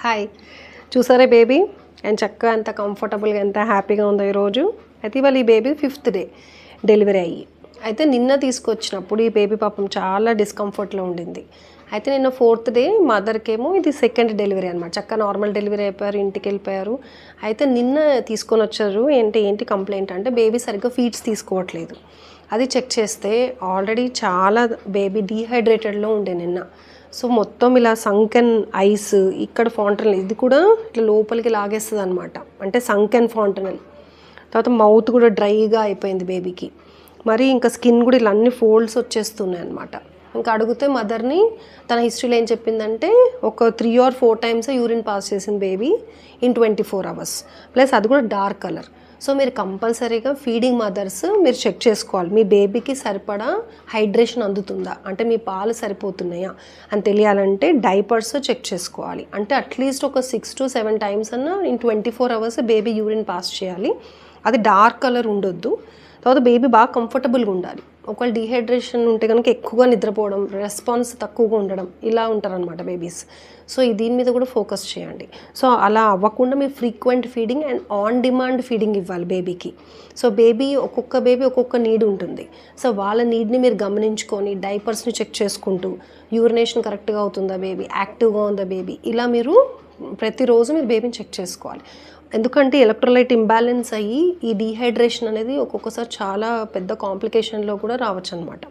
Hi చూసారా baby and చక్కగా ఎంత కంఫర్టబుల్గా ఎంత హ్యాపీగా ఉందో ఈరోజు. అయితే ఇవాళ ఈ బేబీ ఫిఫ్త్ డే డెలివరీ అయ్యి. అయితే నిన్న తీసుకొచ్చినప్పుడు ఈ బేబీ పాపం చాలా డిస్కంఫర్ట్లో ఉండింది. అయితే నిన్న ఫోర్త్ డే మదర్కేమో ఇది సెకండ్ డెలివరీ అనమాట చక్కగా నార్మల్ డెలివరీ అయిపోయారు ఇంటికి వెళ్ళిపోయారు. అయితే నిన్న తీసుకొని వచ్చారు ఏంటి ఏంటి కంప్లైంట్ అంటే బేబీ సరిగ్గా ఫీడ్స్ తీసుకోవట్లేదు. అది చెక్ చేస్తే ఆల్రెడీ చాలా బేబీ డీహైడ్రేటెడ్లో ఉండే నిన్న. సో మొత్తం ఇలా సంకెన్ ఐస్ ఇక్కడ ఫాంటనల్ ఇది కూడా ఇట్లా లోపలికి లాగేస్తుంది అనమాట అంటే సంకెన్ ఫాంటనల్ తర్వాత మౌత్ కూడా డ్రైగా అయిపోయింది బేబీకి మరి ఇంకా స్కిన్ కూడా ఇలా అన్ని ఫోల్డ్స్ వచ్చేస్తున్నాయి అనమాట ఇంకా అడిగితే మదర్ని తన హిస్టరీలో ఏం చెప్పిందంటే ఒక three or four times urine pass చేసింది baby in twenty four hours plus అది కూడా డార్క్ కలర్ సో మీరు కంపల్సరీగా ఫీడింగ్ మదర్స్ మీరు చెక్ చేసుకోవాలి. మీ బేబీకి సరిపడా హైడ్రేషన్ అందుతుందా? అంటే మీ పాలు సరిపోతున్నాయా? అని తెలియాలంటే డైపర్స్ చెక్ చేసుకోవాలి. అంటే అట్లీస్ట్ ఒక సిక్స్ టు సెవెన్ టైమ్స్ అన్న in twenty four hours baby urine pass చేయాలి. అది డార్క్ కలర్ ఉండొద్దు. తర్వాత బేబీ బాగా కంఫర్టబుల్గా ఉండాలి. ఒకవేళ డిహైడ్రేషన్ ఉంటే కనుక ఎక్కువగా నిద్రపోవడం రెస్పాన్స్ తక్కువగా ఉండడం ఇలా ఉంటారనమాట బేబీస్. సో దీని మీద కూడా ఫోకస్ చేయండి. సో అలా అవ్వకుండా మీరు frequent feeding and on demand feeding ఇవ్వాలి బేబీకి. సో బేబీ ఒక్కొక్క బేబీ ఒక్కొక్క నీడ్ ఉంటుంది. సో వాళ్ళ నీడ్ని మీరు గమనించుకొని డైపర్స్ని చెక్ చేసుకుంటూ యూరినేషన్ కరెక్ట్గా అవుతుందా బేబీ? యాక్టివ్గా ఉందా బేబీ? ఇలా మీరు ప్రతిరోజు మీరు బేబీని చెక్ చేసుకోవాలి. ఎందుకంటే ఎలక్ట్రోలైట్ ఇంబ్యాలెన్స్ అయ్యి ఈ డీహైడ్రేషన్ అనేది ఒక్కొక్కసారి చాలా పెద్ద కాంప్లికేషన్లో కూడా రావచ్చు అనమాట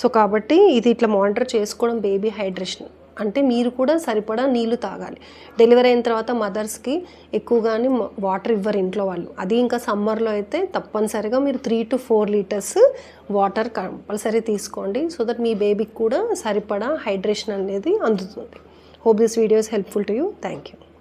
సో కాబట్టి ఇది ఇట్లా మానిటర్ చేసుకోవడం బేబీ హైడ్రేషన్. అంటే మీరు కూడా సరిపడా నీళ్ళు తాగాలి. డెలివరీ అయిన తర్వాత మదర్స్కి ఎక్కువగానే వాటర్ ఇవ్వరు ఇంట్లో వాళ్ళు. అది ఇంకా సమ్మర్లో అయితే తప్పనిసరిగా మీరు three to four litres water compulsory తీసుకోండి. సో దట్ మీ బేబీకి కూడా సరిపడా హైడ్రేషన్ అనేది అందుతుంది. Hope this video is helpful to you. Thank you.